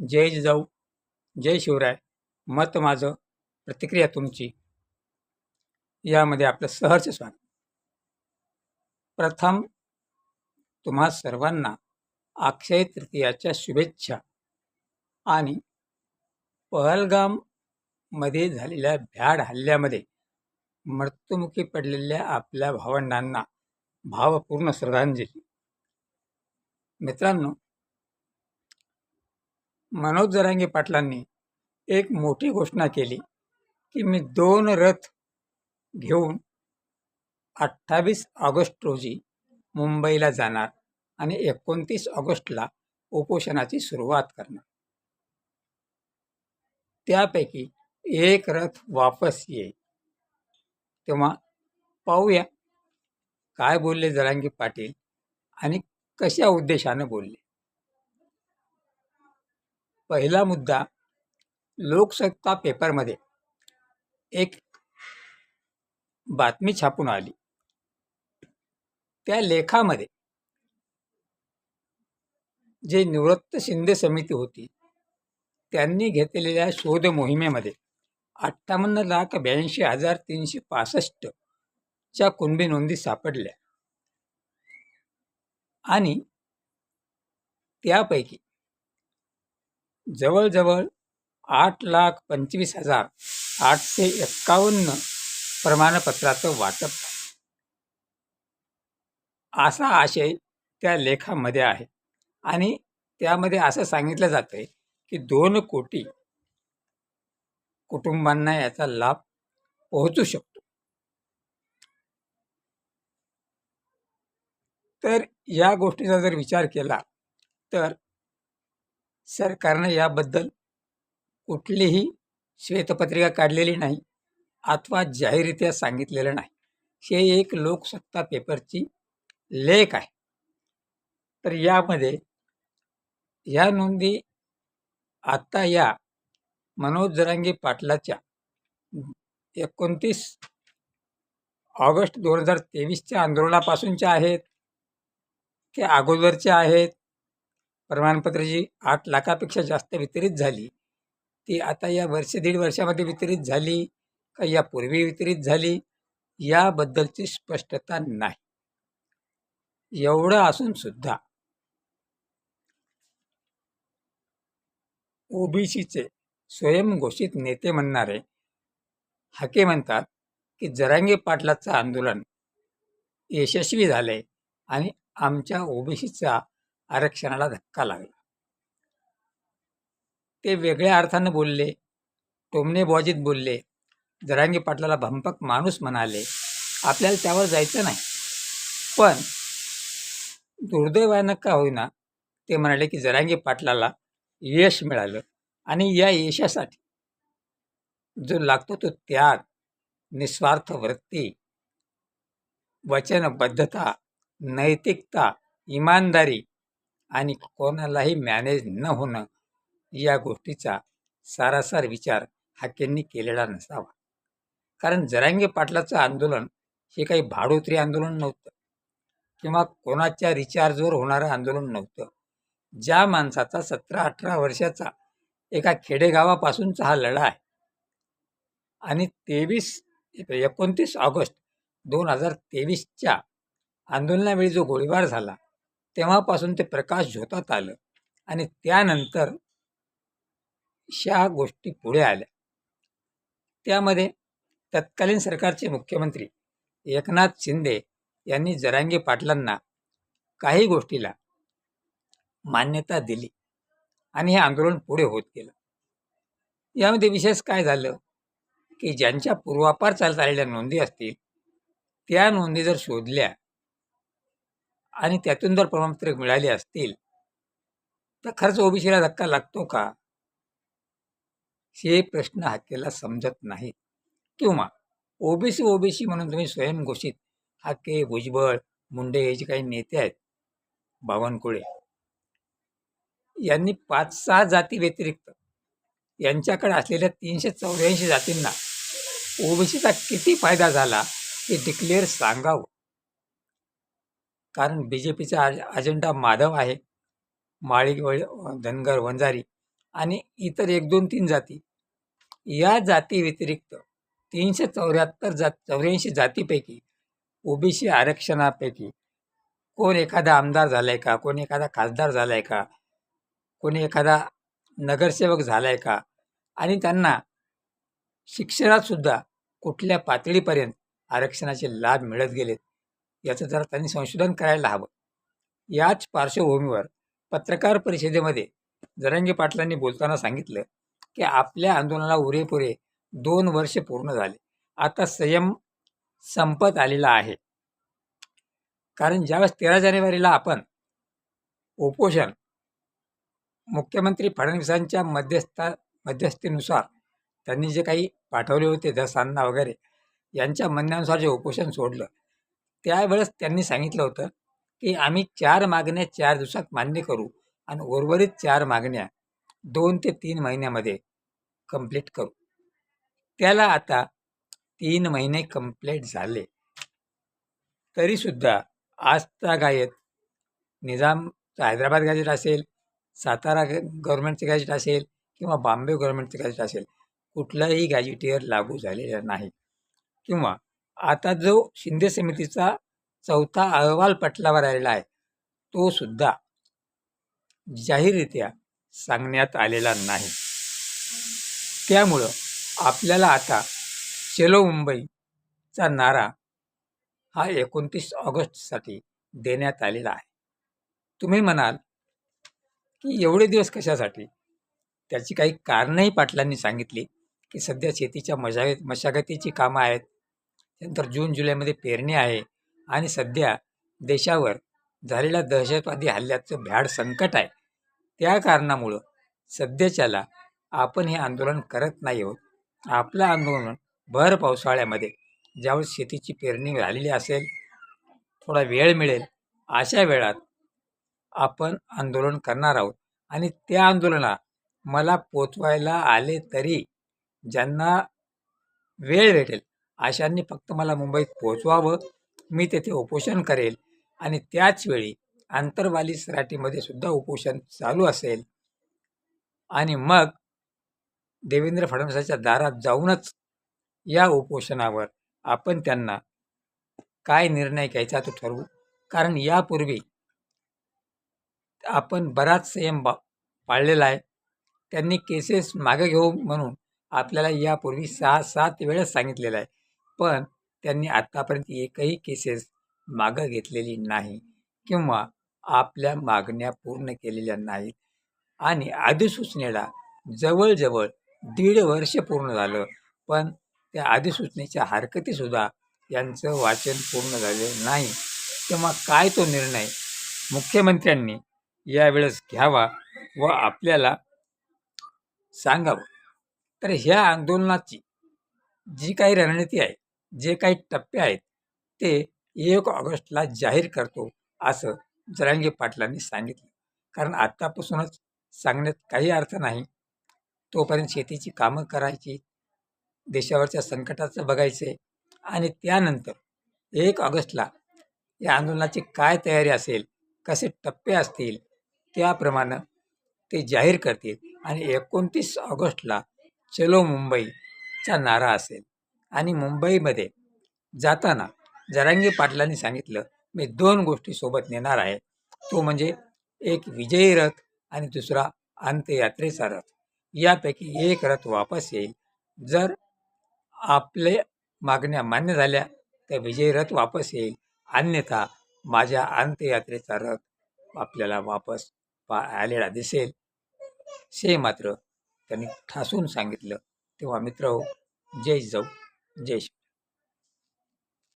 जय जिजाऊ जय शिवराय. मत माझं प्रतिक्रिया तुमची. यामध्ये आपलं सहर्ष स्वागत. प्रथम तुम्हा सर्वांना अक्षय तृतीयाच्या शुभेच्छा आणि पहलगाममध्ये झालेल्या भ्याड हल्ल्यामध्ये मृत्युमुखी पडलेल्या आपल्या भावंडांना भावपूर्ण श्रद्धांजली. मित्रांनो मनोज जरांगे पाटलांनी एक मोठी घोषणा केली की मी दोन रथ घेऊन अठ्ठावीस ऑगस्ट रोजी मुंबईला जाणार आणि एकोणतीस ऑगस्टला उपोषणाची सुरुवात करणार. त्यापैकी एक रथ वापस येईल. तेव्हा पाहूया काय बोलले जरांगी पाटील आणि कशा उद्देशानं बोलले. पहिला मुद्दा लोकसत्ता पेपरमध्ये एक बातमी छापून आली. त्या लेखामध्ये जे निवृत्त शिंदे समिती होती त्यांनी घेतलेल्या शोध मोहिमेमध्ये अठ्ठावन्न लाख ब्याऐंशी हजार तीनशे पासष्टच्या कुणबी नोंदी सापडल्या. आणि त्यापैकी जवळजवळ आठ लाख पंचवीस हजार आठशे एक्कावन्न प्रमाणपत्राचं वाटप असा आशय त्या लेखामध्ये आहे. आणि त्यामध्ये असं सांगितलं जातं आहे की दोन कोटी कुटुंबांना याचा लाभ पोहोचू शकतो. तर या गोष्टीचा जर विचार केला तर सरकारनं याबद्दल कुठलीही श्वेतपत्रिका काढलेली नाही अथवा जाहीररित्या सांगितलेलं नाही. हे एक लोकसत्ता पेपरची लेख आहे. तर यामध्ये ह्या नोंदी आत्ता या मनोज जरांगे पाटलाच्या एकोणतीस ऑगस्ट दोन हजार तेवीसच्या आंदोलनापासूनच्या आहेत त्या अगोदरच्या आहेत प्रमाणपत्र जी आठ लाखापेक्षा जास्त वितरित झाली. ती आता या वर्ष दीड वर्षामध्ये वितरित झाली का यापूर्वी वितरित झाली याबद्दलची स्पष्टता नाही. एवढं असून सुद्धा ओबीसीचे स्वयंघोषित नेते म्हणणारे हाके म्हणतात की जरांगे पाटलाचं आंदोलन यशस्वी झालंय आणि आमच्या ओबीसीचा आरक्षणाला धक्का लागला. ते वेगळ्या अर्थानं बोलले टोमणे बॉजीत बोलले जरांगे पाटलाला भंपक माणूस म्हणाले आपल्याला त्यावर जायचं नाही. पण दुर्दैवानं का होईना ते म्हणाले की जरांगे पाटलाला यश मिळालं आणि या यशासाठी जो लागतो तो त्याग निस्वार्थ वृत्ती वचनबद्धता नैतिकता इमानदारी आणि कोणालाही मॅनेज न होणं या गोष्टीचा सारासार विचार हाकेंनी केलेला नसावा. कारण जरांगे पाटलाचं आंदोलन हे काही भाडोत्री आंदोलन नव्हतं किंवा कोणाच्या रिचार्जवर होणारं आंदोलन नव्हतं. ज्या माणसाचा सतरा अठरा वर्षाचा एका खेडेगावापासूनचा हा लढा आहे. आणि तेवीस एकोणतीस ऑगस्ट दोन हजार तेवीसच्या आंदोलनावेळी जो गोळीबार झाला तेव्हापासून ते प्रकाश झोतात आलं. आणि त्यानंतर ह्या गोष्टी पुढे आल्या. त्यामध्ये तत्कालीन सरकारचे मुख्यमंत्री एकनाथ शिंदे यांनी जरांगे पाटलांना काही गोष्टीला मान्यता दिली आणि हे आंदोलन पुढे होत गेलं. यामध्ये विशेष काय झालं की ज्यांच्या पूर्वापार चालत आलेल्या नोंदी असतील त्या नोंदी जर शोधल्या आणि त्यातून जर प्रमाणपत्र मिळाले असतील तर खरंच ओबीसीला धक्का लागतो का? हे प्रश्न हाकेला समजत नाही. किंवा ओबीसी ओबीसी म्हणून तुम्ही स्वयंघोषित हाके भुजबळ मुंडे हे जे काही नेते आहेत बावनकुळे. यांनी पाच सहा जाती व्यतिरिक्त यांच्याकडे असलेल्या तीनशे चौऱ्याऐंशी जातींना ओबीसीचा किती फायदा झाला हे डिक्लेअर सांगावं. कारण बी जे पीचा अजेंडा माधव आहे. माळी धनगर वंजारी आणि इतर एक दोन तीन जाती. या जाती व्यतिरिक्त तीनशे चौऱ्याहत्तर जात चौऱ्याऐंशी जातीपैकी ओबीसी आरक्षणापैकी कोण एखादा आमदार झाला आहे का? कोण एखादा खासदार झाला आहे का? कोणी एखादा नगरसेवक झाला आहे का? आणि त्यांना शिक्षणातसुद्धा कुठल्या पातळीपर्यंत आरक्षणाचे लाभ मिळत गेलेत? याचं जरा त्यांनी संशोधन करायला हवं. याच पार्श्वभूमीवर पत्रकार परिषदेमध्ये जरंगे पाटलांनी बोलताना सांगितलं की आपल्या आंदोलनाला उरेपुरे दोन वर्ष पूर्ण झाले. आता संयम संपत आलेला आहे. कारण ज्यावेळेस तेरा जानेवारीला आपण उपोषण मुख्यमंत्री फडणवीसांच्या मध्यस्था मध्यस्थीनुसार त्यांनी जे काही पाठवले होते दसांना वगैरे यांच्या म्हणण्यानुसार जे उपोषण सोडलं त्यावेळेस त्यांनी सांगितलं होतं की आम्ही चार मागण्या चार दिवसात मान्य करू आणि उर्वरित चार मागण्या दोन ते तीन महिन्यामध्ये कंप्लीट करू. त्याला आता तीन महिने कंप्लीट झाले. तरीसुद्धा आजतागायत निजामचं हैदराबाद गॅजेट असेल सातारा ग गव्हर्नमेंटचं गॅजेट असेल किंवा बॉम्बे गव्हर्नमेंटचं गॅजेट असेल कुठलाही गॅजेटियर लागू झालेलं नाही. किंवा आता जो शिंदे समितीचा चौथा अहवाल पटलावर आलेला आहे तो सुद्धा जाहीररित्या सांगण्यात आलेला नाही. त्यामुळं आपल्याला आता चलो मुंबईचा नारा हा एकोणतीस ऑगस्टसाठी देण्यात आलेला आहे. तुम्ही म्हणाल की एवढे दिवस कशासाठी? त्याची काही कारणंही पाटलांनी सांगितली की सध्या शेतीच्या मजा मशागतीची कामं आहेत. त्यानंतर जून जुलैमध्ये पेरणी आहे आणि सध्या देशावर झालेल्या दहशतवादी हल्ल्याचं भ्याड संकट आहे. त्या कारणामुळं सध्याच्याला आपण हे आंदोलन करत नाही आहोत. आपलं आंदोलन भर पावसाळ्यामध्ये ज्यावेळेस शेतीची पेरणी झालेली असेल थोडा वेळ मिळेल अशा वेळात आपण आंदोलन करणार आहोत. आणि त्या आंदोलनात मला पोचवायला आले तरी ज्यांना वेळ भेटेल आशांनी फक्त मला मुंबईत पोहोचवावं मी तेथे उपोषण करेल आणि त्याचवेळी आंतरवाली सराटीमध्ये सुद्धा उपोषण चालू असेल. आणि मग देवेंद्र फडणवीसाच्या दारात जाऊनच या उपोषणावर आपण त्यांना काय निर्णय घ्यायचा तो ठरवू. कारण यापूर्वी आपण बराच संयम बा पाळलेला आहे. त्यांनी केसेस मागे घेऊ म्हणून आपल्याला यापूर्वी सहा सात वेळेस सांगितलेलं आहे. पण त्यांनी आत्तापर्यंत एकही केसेस मागं घेतलेली नाही किंवा आपल्या मागण्या पूर्ण केलेल्या नाहीत. आणि अधिसूचनेला जवळजवळ दीड वर्ष पूर्ण झालं पण त्या अधिसूचनेच्या हरकतीसुद्धा यांचं वाचन पूर्ण झालेलं नाही. तेव्हा काय तो निर्णय मुख्यमंत्र्यांनी यावेळेस घ्यावा व आपल्याला सांगावं? तर ह्या आंदोलनाची जी काही रणनीती आहे जे काही टप्पे आहेत ते एक ऑगस्टला जाहीर करतो असं जरांगे पाटलांनी सांगितलं. कारण आत्तापासूनच सांगण्यात काही अर्थ नाही. तोपर्यंत शेतीची कामं करायची देशावरच्या संकटाचं बघायचे आणि त्यानंतर एक ऑगस्टला या आंदोलनाची काय तयारी असेल कसे टप्पे असतील त्याप्रमाणे ते जाहीर करतील आणि एकोणतीस ऑगस्टला चलो मुंबईचा नारा असेल. आणि मुंबईमध्ये जाताना जरांगी पाटलांनी सांगितलं मी दोन गोष्टी सोबत नेणार आहे. तो म्हणजे एक विजयी रथ आणि दुसरा अंत्ययात्रेचा रथ. यापैकी एक रथ वापस येईल. जर आपले मागण्या मान्य झाल्या तर विजयी रथ वापस येईल. अन्यथा माझ्या अंत्ययात्रेचा रथ आपल्याला वापस पा आलेला दिसेल. से मात्र त्यांनी ठासून सांगितलं. तेव्हा मित्र जय जाऊ जय शिव